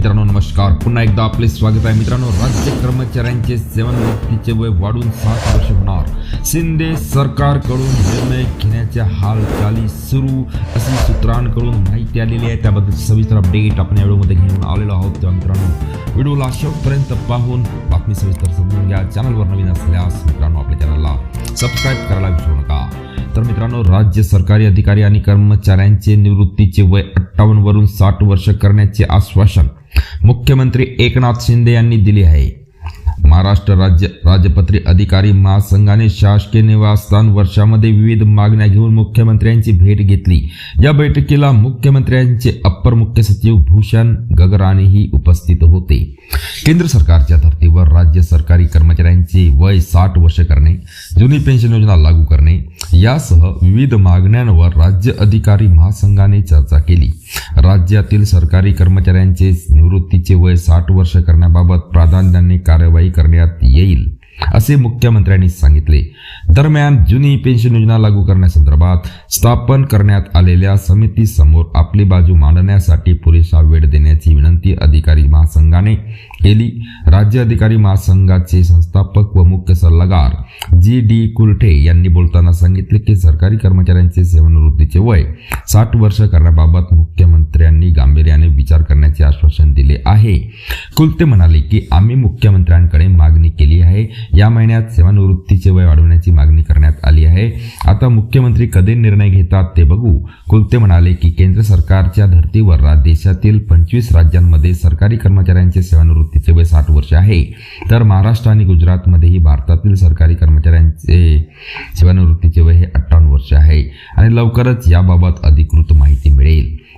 मित्रांनो नमस्कार. पुन्हा एकदा आपले स्वागत आहे. मित्रांनो राज्य कर्मचाऱ्यांचे सेवानिवृत्तीचे वय वाढून सात वर्ष होणार. शिंदे सरकारकडून निर्णय घेण्याच्या हालचाली सुरू अशी सूत्रांकडून माहिती आलेली आहे. त्याबद्दल सविस्तर अपडेट आपण या व्हिडिओमध्ये घेऊन आलेलो आहोत. तेव्हा मित्रांनो व्हिडिओला शेवटपर्यंत पाहून बातमी सविस्तर समजून घ्या. चॅनलवर नवीन असल्यास मित्रांनो आपल्या चॅनलला सबस्क्राईब करायला विसरू नका. तर मित्रांनो राज्य सरकारी अधिकारी आणि कर्मचाऱ्यांचे निवृत्तीचे वय अठ्ठावन्न वरून साठ वर्ष करण्याचे आश्वासन मुख्यमंत्री एकनाथ शिंदे यांनी दिले आहे. महाराष्ट्र राज्य राजपत्रे अधिकारी महासंघाने शासकीय निवासस्थान वर्षामध्ये विविध मागण्या घेऊन मुख्यमंत्र्यांची भेट घेतली. या बैठकीला मुख्यमंत्र्यांचे अप्पर मुख्य सचिव भूषण गगराणेही उपस्थित होते. केंद्र सरकारच्या धर्तीवर राज्य सरकारी कर्मचाऱ्यांचे वय साठ वर्ष करणे जुनी पेन्शन योजना लागू करणे यासह विविध मागण्यांवर राज्य अधिकारी महासंघाने चर्चा केली. राज्यातील सरकारी कर्मचाऱ्यांचे निवृत्तीचे वय साठ वर्ष करण्याबाबत प्राधान्याने कार्यवाही करण्यात येईल असे मुख्यमंत्र्यांनी सांगितले. दरम्यान जुनी पेन्शन योजना लागू करण्यासंदर्भात स्थापन करण्यात आलेल्या समितीसमोर आपली बाजू मांडण्यासाठी पुरेसा वेळ देण्याची विनंती अधिकारी महासंघाने केली. राज्य अधिकारी महासंघाचे संस्थापक व मुख्य सल्लागार जी डी कुलठे यांनी बोलताना सांगितले की सरकारी कर्मचाऱ्यांचे सेवानिवृत्तीचे वय साठ वर्ष करण्याबाबत मुख्यमंत्री मुख्यमंत्र्यांनी गांभीर्याने विचार करण्याचे आश्वासन दिले आहे. कुलते म्हणाले की आम्ही मुख्यमंत्र्यांकडे मागणी केली आहे. या महिन्यात सेवानिवृत्तीचे वय वाढवण्याची मागणी करण्यात आली आहे. आता मुख्यमंत्री कधी निर्णय घेतात ते बघू. कुलते म्हणाले की केंद्र सरकारच्या धर्तीवर रा- देशातील पंचवीस राज्यांमध्ये सरकारी कर्मचाऱ्यांचे सेवानिवृत्तीचे वय साठ वर्ष आहे. तर महाराष्ट्र आणि गुजरातमध्येही भारतातील सरकारी कर्मचाऱ्यांचे सेवानिवृत्तीचे वय हे अठ्ठावन्न वर्ष आहे. आणि लवकरच याबाबत अधिकृत माहिती मिळेल.